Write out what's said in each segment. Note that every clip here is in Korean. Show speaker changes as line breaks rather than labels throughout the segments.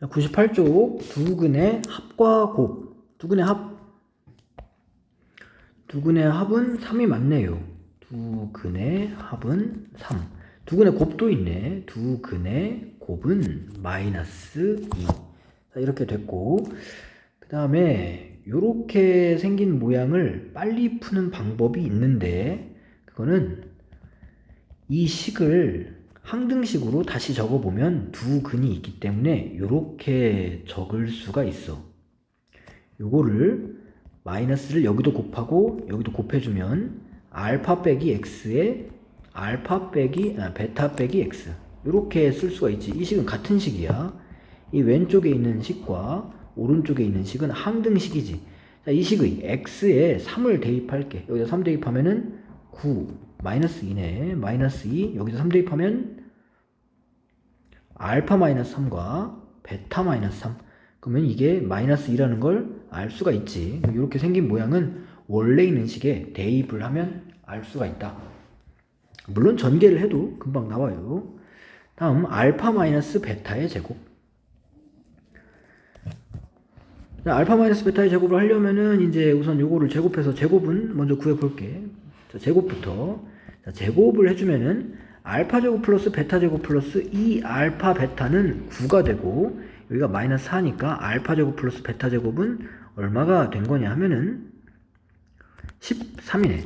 98쪽 두근의 합과 곱. 두 근의 합. 두 근의 합은 3이 맞네요. 두 근의 합은 3. 두 근의 곱도 있네. 두 근의 곱은 마이너스 2. 자, 이렇게 됐고, 그 다음에 이렇게 생긴 모양을 빨리 푸는 방법이 있는데, 그거는 이 식을 항등식으로 다시 적어보면 두 근이 있기 때문에 이렇게 적을 수가 있어. 요거를 마이너스를 여기도 곱하고 여기도 곱해주면 알파 빼기 x에 알파 빼기 아, 베타 빼기 x 이렇게 쓸 수가 있지. 이 식은 같은 식이야. 이 왼쪽에 있는 식과 오른쪽에 있는 식은 항등식이지. 자, 이 식의 x에 3을 대입할게. 여기다 3 대입하면은 9 마이너스 2네. 마이너스 2 여기서 3 대입하면 알파 마이너스 3과 베타 마이너스 3 그러면 이게 마이너스 2라는 걸 알 수가 있지. 이렇게 생긴 모양은 원래 있는 식에 대입을 하면 알 수가 있다. 물론 전개를 해도 금방 나와요. 다음 알파 마이너스 베타의 제곱. 자, 알파 마이너스 베타의 제곱을 하려면은 이제 우선 요거를 제곱해서 제곱은 먼저 구해 볼게. 자, 제곱부터. 자, 제곱을 해주면은 알파 제곱 플러스 베타 제곱 플러스 2 알파 베타는 9가 되고 여기가 마이너스 4니까 알파 제곱 플러스 베타 제곱은 얼마가 된 거냐 하면은 13이네.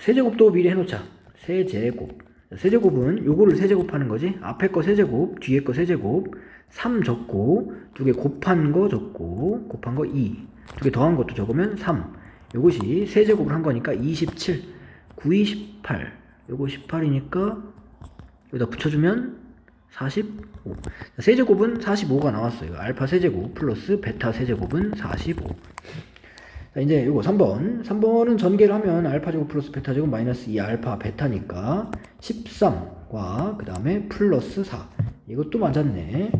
세제곱도 미리 해놓자. 세제곱. 세제곱은 요거를 세제곱하는 거지. 앞에 거 세제곱, 뒤에 거 세제곱. 3 적고 두 개 곱한 거 적고 곱한 거 2. 두 개 더한 것도 적으면 3. 요것이 세제곱을 한 거니까 27. 9, 2, 18. 요거 18이니까 여기다 붙여주면 45. 세제곱은 45가 나왔어요. 알파 세제곱 플러스 베타 세제곱은 45. 자, 이제 요거 3번. 3번은 전개를 하면 알파 제곱 플러스 베타 제곱 마이너스 2 알파 베타니까 13과 그 다음에 플러스 4. 이것도 맞았네.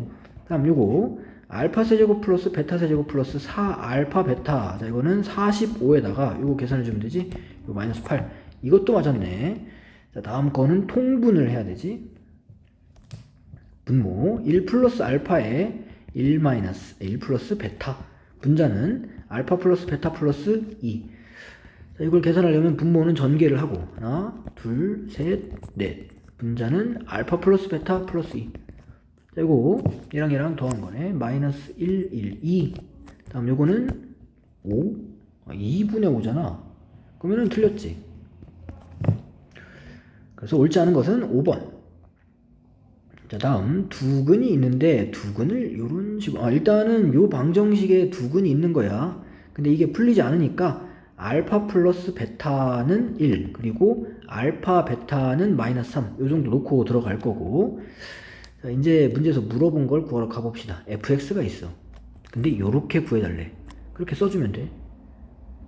다음 요거 알파 세제곱 플러스 베타 세제곱 플러스 4 알파 베타. 자, 이거는 45에다가 요거 계산해 주면 되지. 요 마이너스 8. 이것도 맞았네. 자, 다음 거는 통분을 해야 되지. 분모 1 플러스 알파에 1 마이너스 1 플러스 베타. 분자는 알파 플러스 베타 플러스 2. 자, 이걸 계산하려면 분모는 전개를 하고 하나, 둘, 셋, 넷. 분자는 알파 플러스 베타 플러스 2. 자, 이거 얘랑 얘랑 더한 거네. 마이너스 1, 1, 2. 다음 요거는 5. 아, 2분의 5잖아. 그러면은 틀렸지. 그래서 옳지 않은 것은 5번. 자, 다음 두 근이 있는데 두 근을 요런 식으로 아, 일단은 요 방정식에 두 근이 있는 거야. 근데 이게 풀리지 않으니까 알파 플러스 베타는 1 그리고 알파 베타는 마이너스 3 요 정도 놓고 들어갈 거고 자, 이제 문제에서 물어본 걸 구하러 가봅시다. fx가 있어. 근데 요렇게 구해달래. 그렇게 써주면 돼.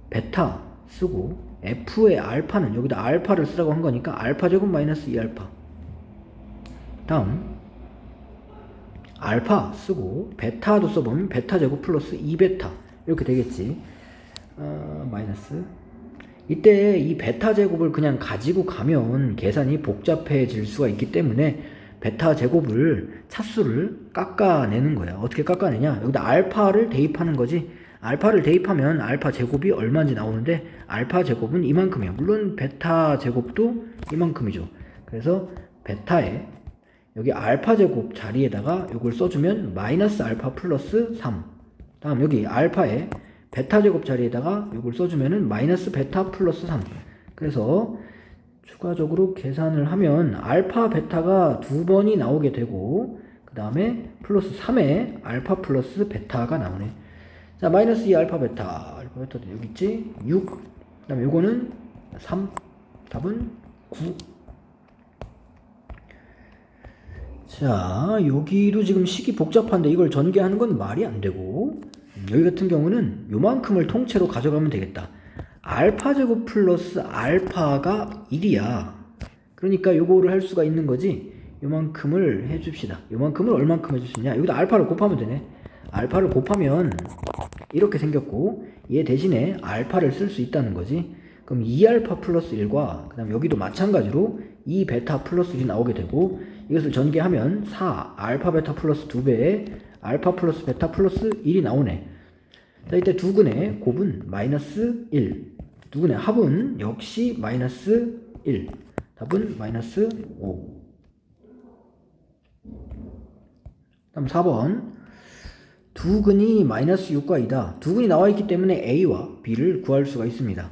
베타 쓰고 f의 알파는 여기다 알파를 쓰라고 한 거니까 알파 제곱 마이너스 2알파. 다음 알파 쓰고 베타도 써보면 베타 제곱 플러스 2베타. 이렇게 되겠지. 어, 마이너스. 이때 이 베타 제곱을 그냥 가지고 가면 계산이 복잡해질 수가 있기 때문에 베타 제곱을 차수를 깎아내는 거야. 어떻게 깎아내냐? 여기다 알파를 대입하는 거지 알파를 대입하면 알파 제곱이 얼마인지 나오는데 알파 제곱은 이만큼이야 물론 베타 제곱도 이만큼이죠. 그래서 베타에 여기 알파 제곱 자리에다가 이걸 써주면 마이너스 알파 플러스 3 다음 여기 알파에 베타 제곱 자리에다가 이걸 써주면은 마이너스 베타 플러스 3 그래서 추가적으로 계산을 하면 알파 베타가 두 번이 나오게 되고 그 다음에 플러스 3에 알파 플러스 베타가 나오네 자 마이너스 2 알파 베타 알파 베타도 여기 있지 6 그 다음에 요거는 3 답은 9 자, 여기도 지금 식이 복잡한데 이걸 전개하는 건 말이 안 되고, 음, 여기 같은 경우는 요만큼을 통째로 가져가면 되겠다. 알파 제곱 플러스 알파가 1이야. 그러니까 요거를 할 수가 있는 거지. 요만큼을 해줍시다. 요만큼을 얼만큼 해줄 수 있냐? 여기다 알파를 곱하면 되네. 알파를 곱하면 이렇게 생겼고, 얘 대신에 알파를 쓸 수 있다는 거지. 그럼 2알파 플러스 1과, 그 다음 여기도 마찬가지로 2 베타 플러스 1이 나오게 되고 이것을 전개하면 4 알파 베타 플러스 2배에 알파 플러스 베타 플러스 1이 나오네. 자, 이때 두 근의 곱은 마이너스 1. 두 근의 합은 역시 마이너스 1. 답은 마이너스 5. 다음 4번. 두 근이 마이너스 6과 2다. 두 근이 나와 있기 때문에 A와 B를 구할 수가 있습니다.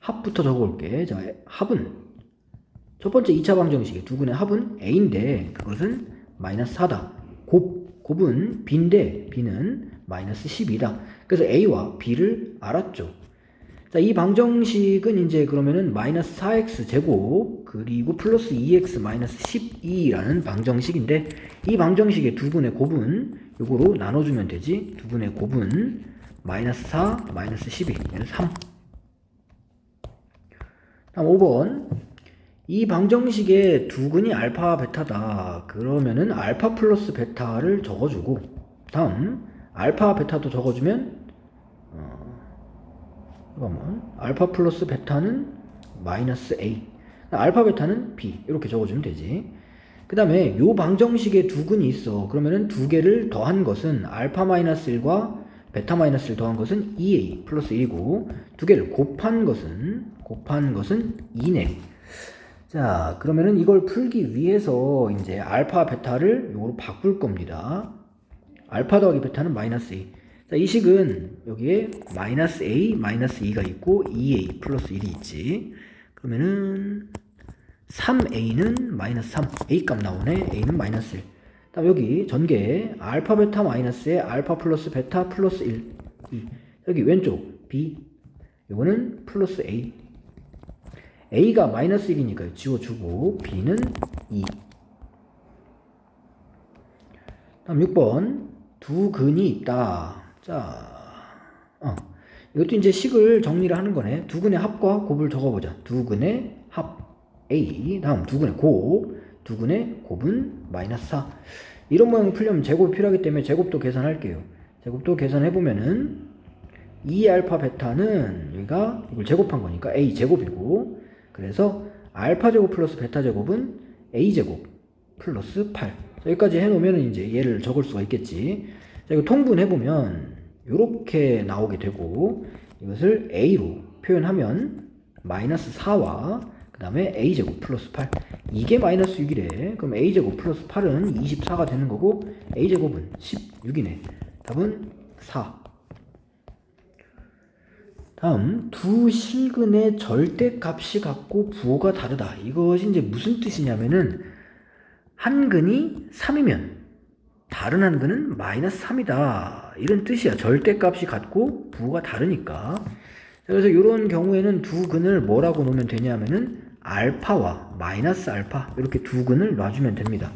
합부터 적어볼게. 자, 합은 첫 번째 2차 방정식의 두 근의 합은 A인데 그것은 마이너스 4다. 곱, 곱은 B인데 B는 마이너스 12다. 그래서 A와 B를 알았죠. 자, 이 방정식은 이제 그러면은 마이너스 4x 제곱 그리고 플러스 2x 마이너스 12라는 방정식인데 이 방정식의 두 분의 곱은 요거로 나눠주면 되지. 두 분의 곱은 마이너스 4 마이너스 12 얘는 3 다음 5번. 이 방정식의 두근이 알파 베타다. 그러면은 알파 플러스 베타를 적어주고 다음 알파 베타도 적어주면 잠깐만. 알파 플러스 베타는 마이너스 A 알파 베타는 B 이렇게 적어주면 되지 그 다음에 요 방정식에 두 근이 있어. 그러면은 두 개를 더한 것은 알파 마이너스 1과 베타 마이너스 1 더한 것은 2A 플러스 1이고 두 개를 곱한 것은 곱한 것은 2네. 자 그러면은 이걸 풀기 위해서 이제 알파 베타를 요거로 바꿀 겁니다. 알파 더하기 베타는 마이너스 2 자, 이 식은 여기에 마이너스 a 마이너스 2가 있고 2a 플러스 1이 있지. 그러면은 3a는 마이너스 3. a 값 나오네. a는 마이너스 1. 다음 여기 전개 알파 베타 마이너스에 알파 플러스 베타 플러스 1. 2. 여기 왼쪽 b. 요거는 플러스 a. a가 마이너스 1이니까 지워주고 b는 2. 다음 6번 두 근이 있다. 자, 어. 이것도 이제 식을 정리를 하는 거네. 두 근의 합과 곱을 적어보자. 두 근의 합 A, 다음 두 근의 곱, 두 근의 곱은 마이너스 4. 이런 모양을 풀려면 제곱이 필요하기 때문에 제곱도 계산할게요. 제곱도 계산해보면은 2 알파 베타는 여기가 이걸 제곱한 거니까 A 제곱이고 그래서 알파 제곱 플러스 베타 제곱은 A 제곱 플러스 8. 자, 여기까지 해놓으면 이제 얘를 적을 수가 있겠지. 자, 이거 통분해보면 이렇게 나오게 되고 이것을 A로 표현하면 마이너스 4와 그 다음에 A제곱 플러스 8 이게 마이너스 6이래 그럼 A제곱 플러스 8은 24가 되는 거고 A제곱은 16이네 답은 4 다음 두 실근의 절대값이 같고 부호가 다르다 이것이 이제 무슨 뜻이냐면은 한 근이 3이면 다른 한 근은 마이너스 3이다. 이런 뜻이야. 절대값이 같고 부호가 다르니까. 그래서 이런 경우에는 두 근을 뭐라고 놓으면 되냐면은 알파와 마이너스 알파 이렇게 두 근을 놔주면 됩니다.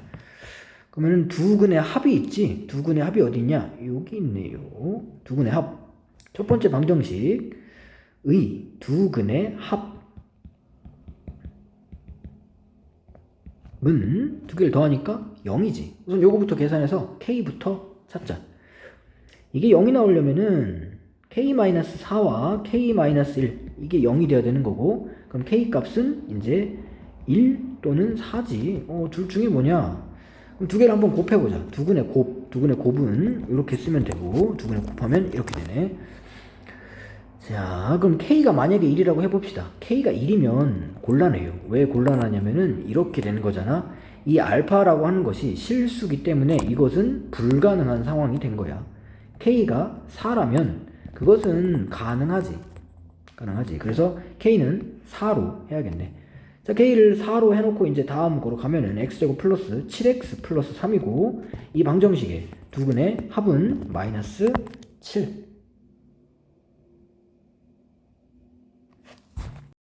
그러면은 두 근의 합이 있지. 두 근의 합이 어디 있냐? 여기 있네요. 두 근의 합. 첫 번째 방정식 의 두 근의 합은 두 개를 더하니까 0이지. 우선 요거부터 계산해서 k부터 찾자. 이게 0이 나오려면은 k-4와 k-1 이게 0이 돼야 되는 거고 그럼 k 값은 이제 1 또는 4지. 어, 둘 중에 뭐냐? 그럼 두 개를 한번 곱해보자. 두근의 곱, 두근의 곱은 이렇게 쓰면 되고 두근의 곱하면 이렇게 되네. 자, 그럼 K가 만약에 1이라고 해봅시다. K가 1이면 곤란해요. 왜 곤란하냐면은 이렇게 되는 거잖아. 이 알파라고 하는 것이 실수기 때문에 이것은 불가능한 상황이 된 거야. K가 4라면 그것은 가능하지. 가능하지. 그래서 K는 4로 해야겠네. 자, K를 4로 해놓고 이제 다음 거로 가면은 X제곱 플러스 7X 플러스 3이고 이 방정식의 두 근의 합은 마이너스 7.